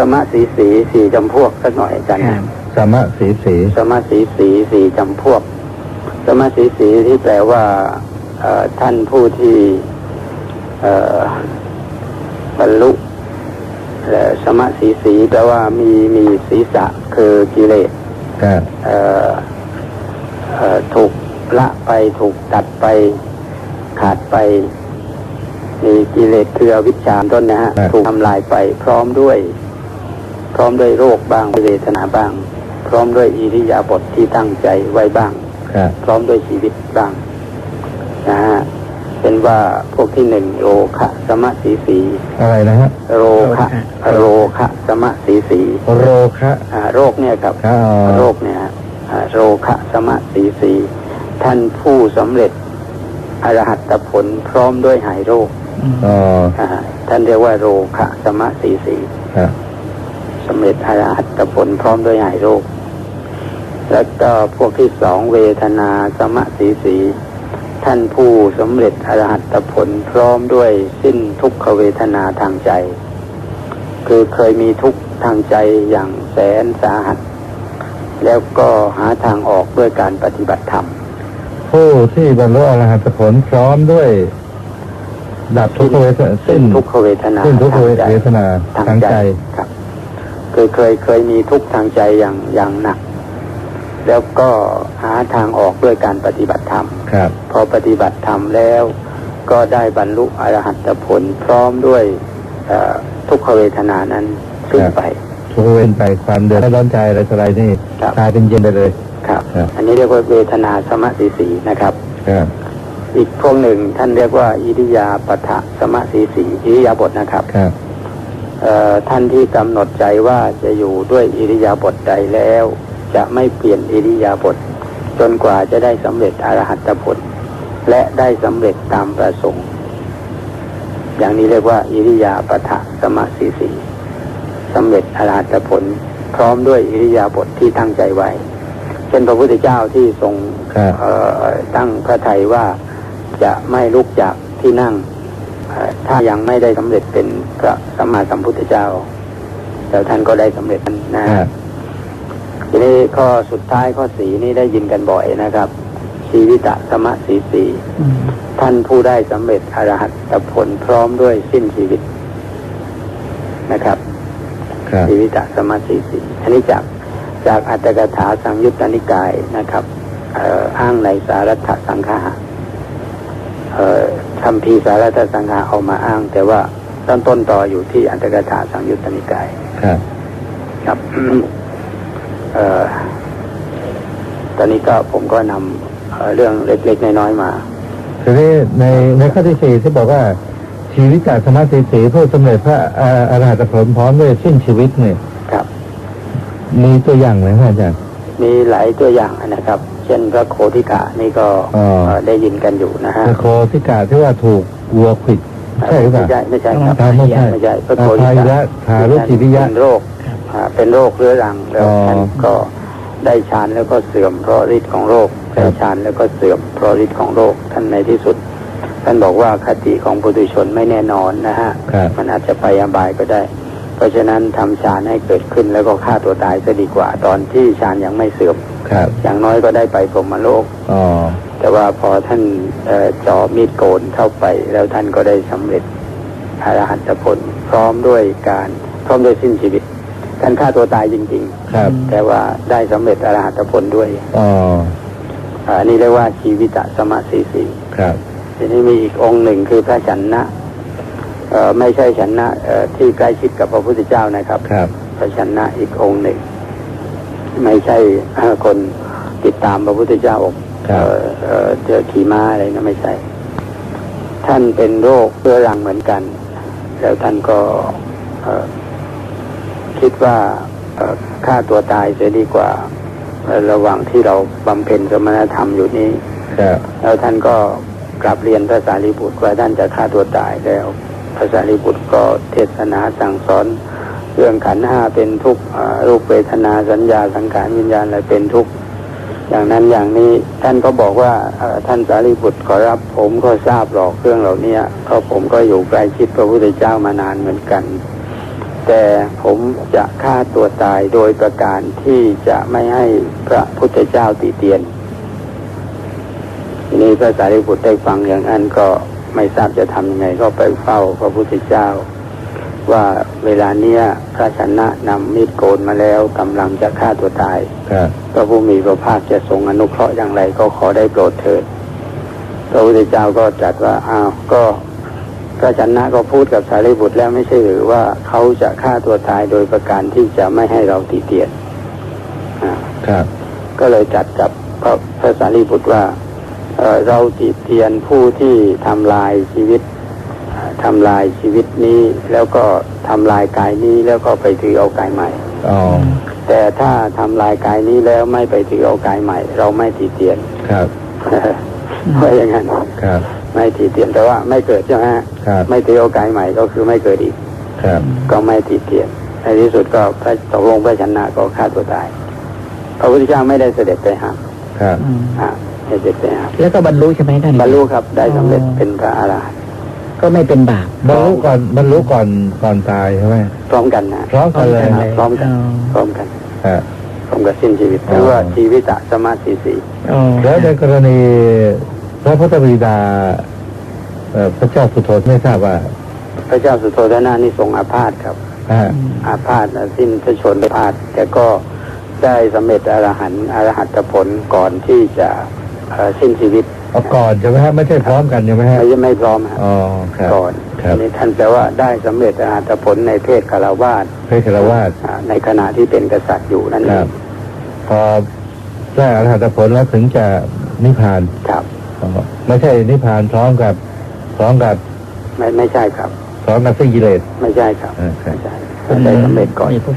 สมะสีสีสี่จำพวกสักหน่อยอาจารย์ครับสมะสีสีสมะสีสีสี่จำพวก สมะสีสีที่แปลว่าเอ่อท่านผู้ที่เอ่อบรรลุและสมะสีสีแปลว่ามีมีศีรษะคือกิเลสครับเอ่อเอ่อถูกละไปถูกตัดไปขาดไปมีกิเลสคืออวิชชาต้นนะฮะถูกทำลายไปพร้อมด้วย พร้อมด้วยโรคบ้างเวทนาบ้าง พร้อมด้วยอิริยาบถที่ตั้งใจไว้บ้างครับพร้อมด้วยชีวิตบ้างนะฮะเป็นว่าพวกที่หนึ่งโรคะสมะสีสีอะไรนะฮะโรคะโรคะสมะสีสีโรคะอ่าโรคเนี่ยครับครับอ๋อโรคเนี่ยฮะอ่าโรคะสมะสีสีท่านผู้สำเร็จอรหัตผลพร้อมด้วยหายโรคอ๋ออ่าท่านเรียกว่าโรคะสมะสีสีครับ สำเร็จอรหัตผลพร้อมด้วยหายโรค แล้วก็พวกที่สองเวทนาสมะสีสี ท่านผู้สำเร็จอรหัตผลพร้อมด้วยสิ้นทุกขเวทนาทางใจ คือเคยมีทุกข์ทางใจอย่างแสนสาหัส แล้วก็หาทางออกด้วยการปฏิบัติธรรม ผู้ที่บรรลุอรหัตผลพร้อมด้วยดับทุกขเวทนาสิ้นทุกขเวทนาสิ้นทุกขทางเวใจทนาทางใจครับ คือเคยเคยมีทุกข์ทางใจอย่างอย่างหนัก แล้วก็หาทางออกด้วยการปฏิบัติธรรมครับ พอปฏิบัติธรรมแล้ว ก็ได้บรรลุอรหัตผลพร้อมด้วยเอ่อทุกขเวทนานั้นสิ้นไปทุกขเวทไปความเดือดร้อนใจอะไรต่ออะไรนี่ครับกลายเป็นเย็นไปเลยครับครับ อันนี้เรียกว่าเวทนาสมะสีสีนะครับครับอีกพวกหนึ่งท่านเรียกว่าอิริยาปถะสมะสีสีอิริยาบถนะครับครับเอ่อ ท่านที่กำหนดใจว่าจะอยู่ด้วยอิริยาบถใดแล้ว จะไม่เปลี่ยนอิริยาบถจนกว่าจะได้สำเร็จอรหัตผล และได้สำเร็จตามประสงค์ อย่างนี้เรียกว่า อิริยาปถะสมะสีสีสำเร็จอรหัตผล พร้อมด้วยอิริยาบถที่ตั้งใจไว้ เช่นพระพุทธเจ้าที่ทรงครับเอ่อตั้งพระทัยว่าจะไม่ลุกจากที่นั่งเอ่อ ถ้ายังไม่ได้สำเร็จเป็นพระสัมมาสัมพุทธเจ้าแล้วท่านก็ได้สำเร็จนะคฮะรับทีนี้ข้อสุดท้ายข้อสีนี้ได้ยินกันบ่อยนะครับ ชีวิตะสมะสีสีอืมท่านผู้ได้สำเร็จอรหัตผลพร้อมด้วยสิ้นชีวิตนะครับครับชีวิตะสมาธิสีอันนี้จากจากอัตถกถาสังยุตตนิกายนะครับเอ่ออ้างในสารัตถสังฆาเอ่อ คำพีร์สารัตถสังฆาเอามาอ้าง แต่ว่าต้นต้นต่ออยู่ที่อัตถกถาสังยุตตนิกายครับ ครับเอ่อตอนนี้ก็ผมก็นำเอ่อเรื่องเล็กๆน้อยๆมาทีนี้ในในข้อที่สี่ที่บอกว่า ชีวิตจากสมาธิสีผู้สำเร็จพระอ่าอรหัตผลพร้อมด้วยสิ้นชีวิตเนี่ยครับ มีตัวอย่างไหมครับอาจารย์มีหลายตัวอย่างนะครับเช่นพระโคติกะนี่ก็อ๋อเอ่อได้ยินกันอยู่นะฮะคือโคที่กาที่ว่าถูกวัวขวิดใช่หรือเปไม่ล่าใช่ไม่ใช่ครับอ่าไม่ใช่ไม่ใช่พระอาโคติภายกะยะทารุจิริยะเป็นโรคอ่าเป็นโรคเรื้อรังแล้วอ๋อท่านก็ได้ฌานแล้วก็เสื่อมเพราะฤทธิ์ของโรคครับได้ฌานแล้วก็เสื่อมเพราะฤทธิ์ของโรคท่านในที่สุด ท่านบอกว่าคติของปุถุชนไม่แน่นอนนะฮะครับมันอาจจะไปอบายก็ได้ เพราะฉะนั้นทำฌานให้เกิดขึ้นแล้วก็ฆ่าตัวตายจะดีกว่าตอนที่ฌานยังไม่เสื่อม ครับ อย่างน้อยก็ได้ไปพรหมโลกอ๋อแต่ว่าพอท่านเอ่อจ่อมีดโกนเข้าไป แล้วท่านก็ได้สำเร็จอรหัตผลพร้อมด้วยการพร้อมด้วยสิ้นชีวิต ท่านฆ่าตัวตายจริงครับๆแต่ว่าได้สำเร็จอรหัตผลด้วยอ๋ออาอันนี้เรียกว่าชีวิตะสมาสีสีครับทีนี้มีอีกองค์หนึ่งคือพระชันนะเอ่อไม่ใช่ชันนะเอ่อที่ใกล้ชิดกับพระพุทธเจ้านะครับ ครับ พระชันนะอีกองค์หนึ่ง ไม่ใช่เอ่อคนติดตามพระพุทธเจ้าอกครับเอ่อเอ่อเจอขี่ม้าอะไรนะไม่ใช่ ท่านเป็นโรคเรื้อรังเหมือนกัน แล้วท่านก็เอ่อคิดว่าเอ่อฆ่าตัวตายจะดีกว่าเอ่อระหว่างที่เราบำเพ็ญสมณธรรมอยู่นี้ครับแล้วท่านก็กลับเรียนพระสารีบุตรว่าท่านจะฆ่าตัวตายแล้วพระสารีบุตรก็เทศนาสั่งสอน เรื่องขันห้าเป็นทุกข์รูปเวทนาสัญญาสังขารวิญญาณอะไรเป็นทุกข์อย่างนั้นอย่างนี้ท่านก็บอกว่าท่านสารีบุตรขอรับผมก็ทราบหรอกเรื่องเหล่านี้เพราะผมก็อยู่ใกล้ชิดพระพุทธเจ้ามานานเหมือนกันแแต่ผมจะฆ่าตัวตายโดยประการที่จะไม่ให้พระพุทธเจ้าติเตียนทีนี้พระสารีบุตรได้ฟังอย่างนั้นก็ไม่ทราบจะทำยังไงก็ไปเฝ้าพระพุทธเจ้า ว่าเวลาเนี้ยพระชนะนำมีดโกนมาแล้วกำลังจะฆ่าตัวตายครับพระผู้มีพระภาคจะทรงอนุเคราะห์อย่างไรก็ขอได้โปรดเถิดพระพุทธเจ้าก็จัดว่าอ้าวก็พระชนะก็พูดกับสารีบุตรแล้วไม่ใช่หรือว่าเขาจะฆ่าตัวตายโดยประการที่จะไม่ให้เราตีเตียนอ่าครับ ก็เลยจัดกับพระพระสารีบุตรว่าเอ่อเราติเตียนผู้ที่ทำลายชีวิตอ่า ทำลายชีวิตนี้แล้วก็ทำลายกายนี้แล้วก็ไปถือเอากายใหม่อ๋อแต่ถ้าทำลายกายนี้แล้วไม่ไปถือเอากายใหม่ เราไม่ตีเตียนครับเพราะอย่างนั้นครับ ไม่ตีเตียนแต่ว่าไม่เกิดใช่ไหมฮะครับไม่ถือเอากายใหม่ก็คือไม่เกิดอีกครับ ก็ไม่ตีเตียนในที่สุดก็พระตกลงพระชนะก็ฆ่าตัวตายพระพุทธเจ้าไม่ได้เสด็จไปหาครับอืมอ่าไม่เสด็จไปหาแล้วก็บรรลุใช่ไหมท่านบรรลุครับ ได้สำเร็จอ๋อเป็นพระอรหันต์ ก็ไม่เป็นบาปบรรลุก่อนบรรลุก่อนก่อนตายใช่ไหมพร้อมกันนะพร้อมกันเลยพร้อมกันพร้อมกันครับพร้อมกับสิ้นชีวิตอ๋อเรียกว่าชีวิตะสมาธิสีอ๋อแล้วในกรณีพระพุทธบิดาเอ่อพระเจ้าสุโธทไม่ทราบว่า พระเจ้าสุโธทนะนี่ทรงอาพาธครับอ่าอืมอาพาธนะสิ้นพระชนม์อาพาธแต่ก็ได้สำเร็จอรหันต์อรหัตผลก่อนที่จะเอ่อสิ้นชีวิต เอาก่อนใช่ไหมฮะไม่ใช่พร้อมกันใช่ไหมฮะไม่ใช่ไม่พร้อมฮะอ๋อครับก่อนครับอันนี้ท่านแปลว่าได้สำเร็จอรหัตผลในเพศคารวาสเพชรวาสอ่าในขณะที่เป็นกษัตริย์อยู่นั่นคเอรับงพอได้อรหัตผลแล้วถึงจะนิพพานครับอ๋อไม่ใช่นิพพานพร้อมกับพร้อมกับ ไม่ไม่ใช่ครับพร้อมกับสิ้นกิเลสไม่ใช่ครับอ่าครับไม่ใช่ได้สำเร็จก่อนมีผู้